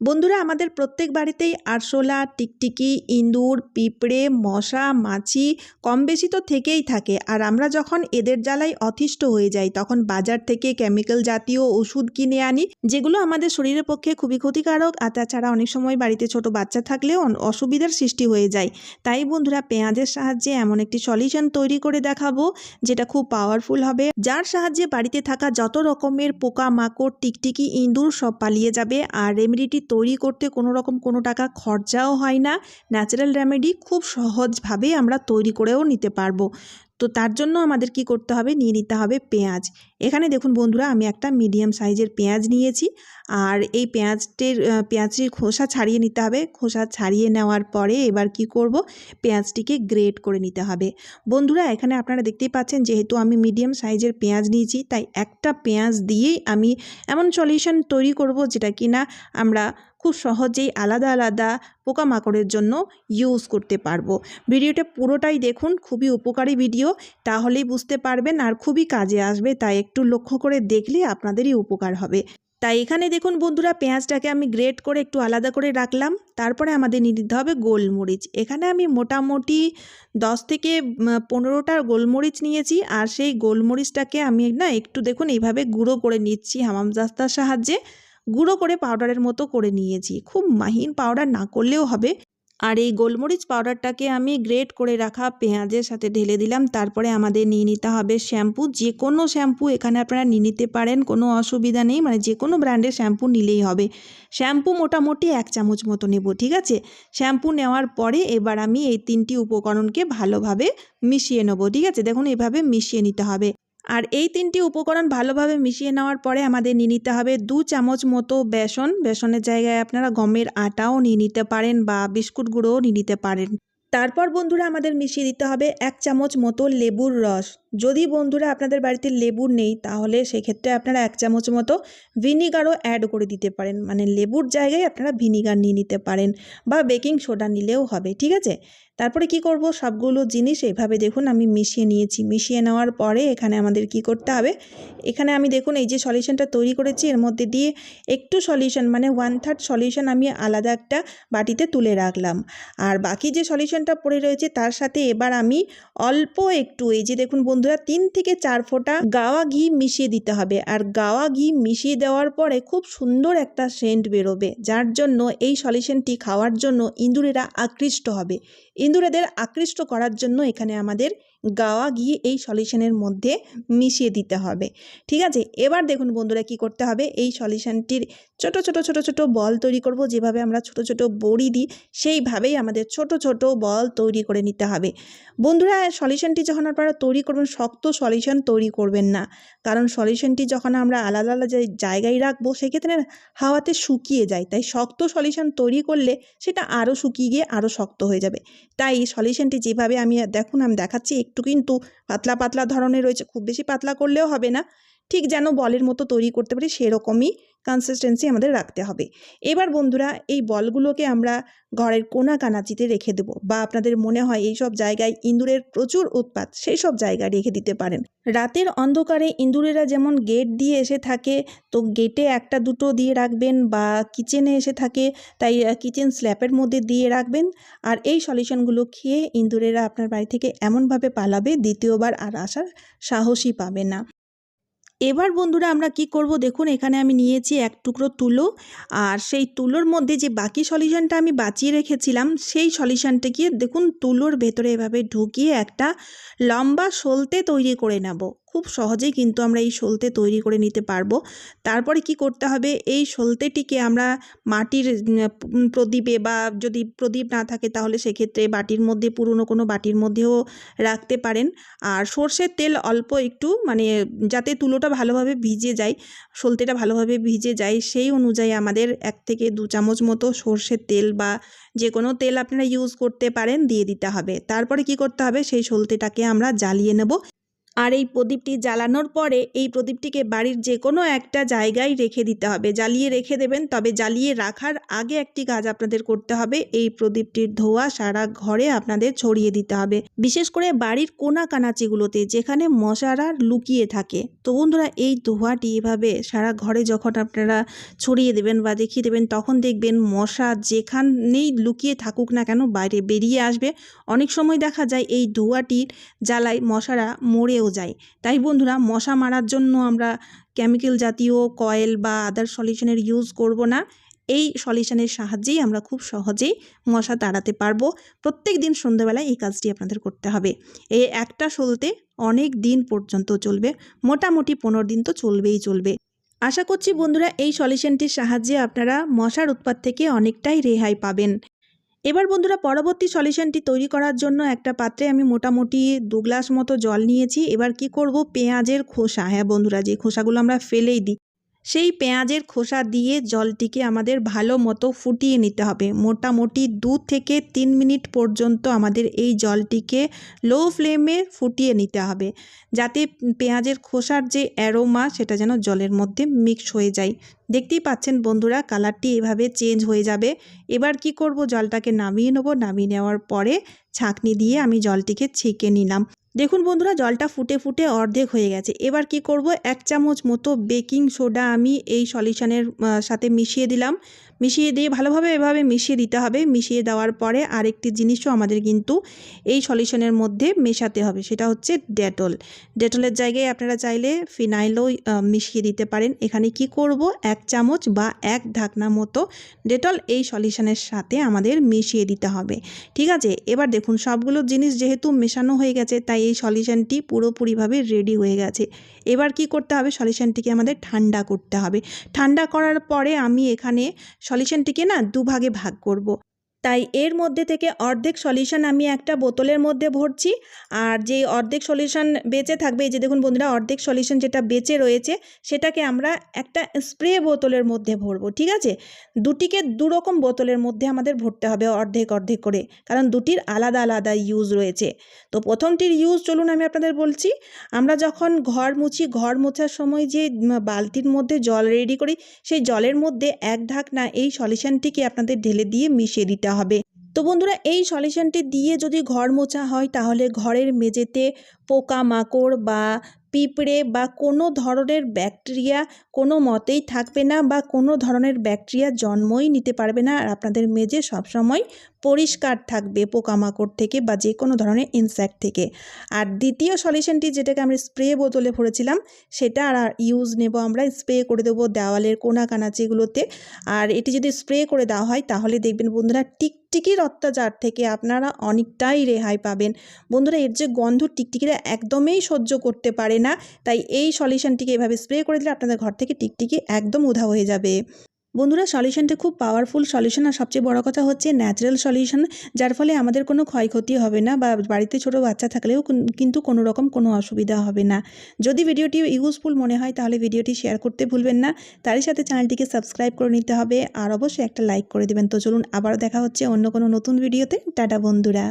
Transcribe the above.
বন্ধুরা, আমাদের প্রত্যেক বাড়িতেই আরশোলা, টিকটিকি, ইঁদুর, পিঁপড়ে, মশা, মাছি কম বেশি তো থেকেই থাকে। আর আমরা যখন এদের জ্বালায় অতিষ্ঠ হয়ে যাই, তখন বাজার থেকে কেমিক্যাল জাতীয় ওষুধ কিনে আনি, যেগুলো আমাদের শরীরের পক্ষে খুবই ক্ষতিকারক। আর তাছাড়া অনেক সময় বাড়িতে ছোট বাচ্চা থাকলেও অসুবিধার সৃষ্টি হয়ে যায়। তাই বন্ধুরা, পেঁয়াজের সাহায্যে এমন একটি সলিউশন তৈরি করে দেখাবো, যেটা খুব পাওয়ারফুল হবে। যার সাহায্যে বাড়িতে থাকা যত রকমের পোকা মাকড় টিকটিকি, ইঁদুর সব পালিয়ে যাবে। আর রেমেডিটি তৈরি করতে কোনো রকম কোনো টাকা খরচাও হয় না। ন্যাচারাল রেমেডি খুব সহজভাবে আমরা তৈরি করেও নিতে পারব। তো তার জন্য আমাদের কি করতে হবে? নিয়ে নিতে হবে পেঁয়াজ। এখানে দেখুন বন্ধুরা, আমি একটা মিডিয়াম সাইজের পেঁয়াজ নিয়েছি। আর এই পেঁয়াজটির পেঁয়াজটির খোসা ছাড়িয়ে নিতে হবে। খোসা ছাড়িয়ে নেওয়ার পরে এবার কি করব? পেঁয়াজটিকে গ্রেট করে নিতে হবে। বন্ধুরা, এখানে আপনারা দেখতেই পাচ্ছেন, যেহেতু আমি মিডিয়াম সাইজের পেঁয়াজ নিয়েছি, তাই একটা পেঁয়াজ দিয়েই আমি এমন সলিউশন তৈরি করব, যেটা কিনা আমরা খুব সহজেই আলাদা আলাদা পোকামাকড়ের জন্য ইউজ করতে পারব। ভিডিওটা পুরোটাই দেখুন খুবই উপকারী ভিডিও তাহলেই বুঝতে পারবেন আর খুবই কাজে আসবে তাই একটু লক্ষ্য করে দেখলে আপনাদেরই উপকার হবে। তাই এখানে দেখুন বন্ধুরা পেঁয়াজটাকে আমি গ্রেট করে একটু আলাদা করে রাখলাম তারপরে আমাদের নিয়ে নিতে হবে গোলমরিচ। এখানে আমি মোটামুটি দশ থেকে উম, পনেরোটা গোলমরিচ নিয়েছি আর সেই গোলমরিচটাকে আমি না একটু দেখুন এইভাবে গুঁড়ো করে নিচ্ছি হামামজাস্তার সাহায্যে। গুঁড়ো করে পাউডারের মতো করে নিয়েছি। খুব মাহিন পাউডার না করলেও হবে। আর এই গোলমরিচ পাউডারটাকে আমি গ্রেট করে রাখা পেঁয়াজের সাথে ঢেলে দিলাম। তারপরে আমাদের নিয়ে নিতে হবে শ্যাম্পু যে কোনো শ্যাম্পু এখানে আপনারা নিয়ে নিতে পারেন, কোনো অসুবিধা নেই। মানে যে কোনো ব্র্যান্ডের শ্যাম্পু নিলেই হবে। শ্যাম্পু মোটামুটি এক চামচ মতো নেব, ঠিক আছে? শ্যাম্পু নেওয়ার পরে এবার আমি এই তিনটি উপকরণকে ভালোভাবে মিশিয়ে নেব, ঠিক আছে? দেখুন, এভাবে মিশিয়ে নিতে হবে। আর এই তিনটি উপকরণ ভালোভাবে মিশিয়ে নেওয়ার পরে আমাদের নিয়ে নিতে হবে দু চামচ মতো বেসন। বেসনের জায়গায় আপনারা গমের আটাও নিয়ে নিতে পারেন বা বিস্কুট গুঁড়োও নিয়ে নিতে পারেন। তারপর বন্ধুরা আমাদের মিশিয়ে দিতে হবে এক চামচ মতো লেবুর রস। যদি বন্ধুরা আপনাদের বাড়িতে লেবু নেই, তাহলে সেক্ষেত্রে আপনারা এক চামচ মতো ভিনিগারও অ্যাড করে দিতে পারেন। মানে লেবুর জায়গায় আপনারা ভিনিগার নিয়ে নিতে পারেন বা বেকিং সোডা নিলেও হবে, ঠিক আছে? তারপরে কি করব? সবগুলো জিনিস এইভাবে দেখুন আমি মিশিয়ে নিয়েছি। মিশিয়ে নেওয়ার পরে এখানে আমাদের কি করতে হবে? এখানে আমি দেখুন এই যে সলিউশনটা তৈরি করেছি, এর মধ্যে দিয়ে একটু সলিউশন মানে ওয়ান থার্ড সলিউশন আমি আলাদা একটা বাটিতে তুলে রাখলাম। আর বাকি যে সলিউশনটা পড়ে রয়েছে তার সাথে এবার আমি অল্প একটু এই যে দেখুন বন্ধুরা, তিন থেকে চার ফোঁটা গাওয়া ঘি মিশিয়ে দিতে হবে। আর গাওয়া ঘি মিশিয়ে দেওয়ার পরে খুব সুন্দর একটা সেন্ট বেরোবে, যার জন্য এই সলিউশনটি খাওয়ার জন্য ইঁদুরেরা আকৃষ্ট হবে। ইঁদুরেদের আকৃষ্ট করার জন্য এখানে আমাদের গাওয়া ঘি এই সলিউশনের মধ্যে মিশিয়ে দিতে হবে। ঠিক আছে? এবার দেখুন বন্ধুরা কি করতে হবে? এই সলিউশনটির ছোট ছোট ছোট ছোট বল তৈরি করব। যেভাবে আমরা ছোট ছোট বড়ি দিই, সেইভাবেই আমাদের ছোট ছোট বল তৈরি করে নিতে হবে। বন্ধুরা, সলিউশনটি যখন আপনারা তৈরি করবেন, শক্ত সলিউশন তৈরি করবেন না। কারণ সলিউশনটি যখন আমরা আলাদা আলাদা জায়- জায়গায় রাখব, সেক্ষেত্রে হাওয়াতে শুকিয়ে যায়। তাই শক্ত সলিউশন তৈরি করলে সেটা আরও শুকিয়ে গিয়ে আরও শক্ত হয়ে যাবে। তাই সলিউশনটি যেভাবে আমি, দেখুন, আমি দেখাচ্ছি, একটু কিন্তু পাতলা পাতলা ধরনের রয়েছে। খুব বেশি পাতলা করলেও হবে না। ঠিক যেন বলের মতো তৈরি করতে পারি, সেরকমই কনসিস্টেন্সি আমাদের রাখতে হবে। এবার বন্ধুরা, এই বলগুলোকে আমরা ঘরের কোনা কানাচিতে রেখে দেবো বা আপনাদের মনে হয় এই সব জায়গায় ইঁদুরের প্রচুর উৎপাত, সেই সব জায়গায় রেখে দিতে পারেন। রাতের অন্ধকারে ইঁদুরেরা যেমন গেট দিয়ে এসে থাকে, তো গেটে একটা দুটো দিয়ে রাখবেন বা কিচেনে এসে থাকে, তাই কিচেন স্ল্যাপের মধ্যে দিয়ে রাখবেন। আর এই সলিউশনগুলো খেয়ে ইঁদুরেরা আপনার বাড়ি থেকে এমনভাবে পালাবে, দ্বিতীয়বার আর আসার সাহসই পাবে না। এবার বন্ধুরা আমরা কি করব? দেখুন, এখানে আমি নিয়েছি এক টুকরো তুলো। আর সেই তুলোর মধ্যে যে বাকি সলিউশনটা আমি বাঁচিয়ে রেখেছিলাম, সেই সলিউশনটাকে দেখুন, তুলোর ভেতরে এভাবে ঢুকিয়ে একটা লম্বা সলতে তৈরি করে নেব। খুব সহজেই কিন্তু আমরা এই সলতে তৈরি করে নিতে পারব। তারপরে কি করতে হবে? এই সলতেটিকে আমরা মাটির প্রদীপে বা যদি প্রদীপ না থাকে তাহলে সেক্ষেত্রে বাটির মধ্যে, পুরনো কোনো বাটির মধ্যেও রাখতে পারেন। আর সর্ষের তেল অল্প একটু মানে যাতে তুলোটা ভালোভাবে ভিজে যায় সলতেটা ভালোভাবে ভিজে যায়, সেই অনুযায়ী আমাদের এক থেকে দু চামচ মতো সর্ষের তেল বা যে কোনো তেল আপনারা ইউজ করতে পারেন, দিয়ে দিতে হবে। তারপরে কি করতে হবে? সেই সলতেটাকে আমরা জ্বালিয়ে নেব। আর এই প্রদীপটি জ্বালানোর পরে এই প্রদীপটিকে বাড়ির যে কোনো একটা জায়গায় রেখে দিতে হবে। জ্বালিয়ে রেখে দেবেন, তবে জ্বালিয়ে রাখার আগে একটি কাজ আপনাদের করতে হবে। এই প্রদীপটির ধোঁয়া সারা ঘরে আপনাদের ছড়িয়ে দিতে হবে। বিশেষ করে বাড়ির কোনা কানাচিগুলোতে, যেখানে মশারা লুকিয়ে থাকে। তো বন্ধুরা, এই ধোঁয়াটি এভাবে সারা ঘরে যখন আপনারা ছড়িয়ে দেবেন বা দেখিয়ে দেবেন, তখন দেখবেন মশা যেখানেই লুকিয়ে থাকুক না কেন বাইরে বেরিয়ে আসবে। অনেক সময় দেখা যায় এই ধোঁয়াটির জ্বালায় মশারা মরেও যায় তাই বন্ধুরা, মশা মারার জন্য আমরা কেমিক্যাল জাতীয় কয়েল বা আদার সলিউশনের ইউজ করব না। এই সলিউশনের সাহায্যেই আমরা খুব সহজেই মশা তাড়াতে পারব। প্রত্যেক দিন সন্ধ্যাবেলায় এই কাজটি আপনাদের করতে হবে। এই একটা সলতে অনেক দিন পর্যন্ত চলবে, মোটামুটি পনেরো দিন তো চলবেই চলবে। আশা করছি বন্ধুরা, এই সলিউশনটির সাহায্যে আপনারা মশার উৎপাত থেকে অনেকটাই রেহাই পাবেন। এবার বন্ধুরা পরবর্তী সলিউশনটি তৈরি করার জন্য একটা পাত্রে আমি মোটামুটি দু গ্লাস মতো জল নিয়েছি। এবার কি করব? পেঁয়াজের খোসা। হ্যাঁ বন্ধুরা, যে খোসাগুলো আমরা ফেলেই দিই। সেই পেঁয়াজের খোসা দিয়ে জলটিকে আমাদের ভালো মতো ফুটিয়ে নিতে হবে। মোটামুটি দু থেকে তিন মিনিট পর্যন্ত আমাদের এই জলটিকে লো ফ্লেমে ফুটিয়ে নিতে হবে। যাতে পেঁয়াজের খোসার যে অ্যারোমা সেটা যেন জলের মধ্যে মিক্স হয়ে যায়। দেখতেই পাচ্ছেন বন্ধুরা কালারটি এভাবে চেঞ্জ হয়ে যাবে। এবার কি করব? জলটাকে নামিয়ে নেব। নামিয়ে নেওয়ার পরে ছাঁকনি দিয়ে আমি জলটিকে ছেঁকে নিলাম। দেখুন বন্ধুরা, জলটা ফুটে ফুটে অর্ধেক হয়ে গেছে। এবার কি করব? এক চামচ মতো বেকিং সোডা আমি এই সলিউশনের সাথে মিশিয়ে দিলাম। মিশিয়ে দিয়ে ভালোভাবে এভাবে মিশিয়ে দিতে হবে। মিশিয়ে দেওয়ার পরে আরেকটি জিনিসও আমাদের কিন্তু এই সলিউশনের মধ্যে মেশাতে হবে, সেটা হচ্ছে ডেটল। ডেটলের জায়গায় আপনারা চাইলে ফিনাইলও মিশিয়ে দিতে পারেন। এখানে কি করব? এক চামচ বা এক ঢাকনা মতো ডেটল এই সলিউশনের সাথে আমাদের মিশিয়ে দিতে হবে। ঠিক আছে? এবার দেখুন, সবগুলো জিনিস যেহেতু মেশানো হয়ে গেছে, তাই এই সলিউশানটি পুরোপুরিভাবে রেডি হয়ে গেছে। এবার কি করতে হবে? সলিউশানটিকে আমাদের ঠান্ডা করতে হবে। ঠান্ডা করার পরে আমি এখানে সলিউশানটিকে না দুভাগে ভাগ করব। তাই এর মধ্যে থেকে অর্ধেক সলিউশন আমি একটা বোতলের মধ্যে ভরছি। আর যে অর্ধেক সলিউশন বেঁচে থাকবে, এই যে দেখুন বন্ধুরা, অর্ধেক সলিউশন যেটা বেঁচে রয়েছে, সেটাকে আমরা একটা স্প্রে বোতলের মধ্যে ভরবো, ঠিক আছে? দুটিকে দুরকম বোতলের মধ্যে আমাদের ভরতে হবে অর্ধেক অর্ধেক করে, কারণ দুটির আলাদা আলাদা ইউজ রয়েছে। তো প্রথমটির ইউজ চলুন আমি আপনাদের বলছি, আমরা যখন ঘর মুছি, ঘর মোছার সময় যে বালতির মধ্যে জল রেডি করি, সেই জলের মধ্যে এক ঢাকনা এই সলিউশনটিকে আপনাদের ঢেলে দিয়ে মিশিয়ে দিতে হবে। তো বন্ধুরা এই সলিউশনটি দিয়ে যদি ঘর মোছা হয় তাহলে ঘরের মেঝেতে পোকামাকড় বা পিঁপড়ে বা কোনো ধরনের ব্যাকটেরিয়া কোনো মতেই থাকবে না বা কোনো ধরনের ব্যাকটেরিয়া জন্মই নিতে পারবে না। আর আপনাদের মেঝে সবসময় পরিষ্কার থাকবে পোকামাকড় থেকে বা যে কোনো ধরনের ইনসেক্ট থেকে। আর দ্বিতীয় সলিউশনটি যেটাকে আমরা স্প্রে বোতলে ভরেছিলাম, সেটা আর ইউজ নেব আমরা। স্প্রে করে দেবো দেওয়ালের কোনা কানাচিগুলোতে আর এটি যদি স্প্রে করে দেওয়া হয়, তাহলে দেখবেন বন্ধুরা টিকটিকির অত্যাচার থেকে আপনারা অনেকটাই রেহাই পাবেন। বন্ধুরা, এর যে গন্ধ টিকটিকিরা একদমই সহ্য করতে পারে না। তাই এই সলিউশনটিকে এভাবে স্প্রে করে দিলে আপনাদের ঘর থেকে টিকটিকি একদম উধা হয়ে যাবে। বন্ধুরা, সলিউশনটা খুব পাওয়ারফুল সলিউশন আর সবচেয়ে বড় কথা হচ্ছে ন্যাচারাল সলিউশন যার ফলে আমাদের কোনো ক্ষয়ক্ষতি হবে না বা বাড়িতে ছোটো বাচ্চা থাকলেও কিন্তু কোনো রকম কোনো অসুবিধা হবে না। যদি ভিডিওটি ইউজফুল মনে হয় তাহলে ভিডিওটি শেয়ার করতে ভুলবেন না। তারই সাথে চ্যানেলটিকে সাবস্ক্রাইব করে নিতে হবে। আর অবশ্যই একটা লাইক করে দেবেন। তো চলুন আবার দেখা হচ্ছে অন্য কোনো নতুন ভিডিওতে টাটা বন্ধুরা।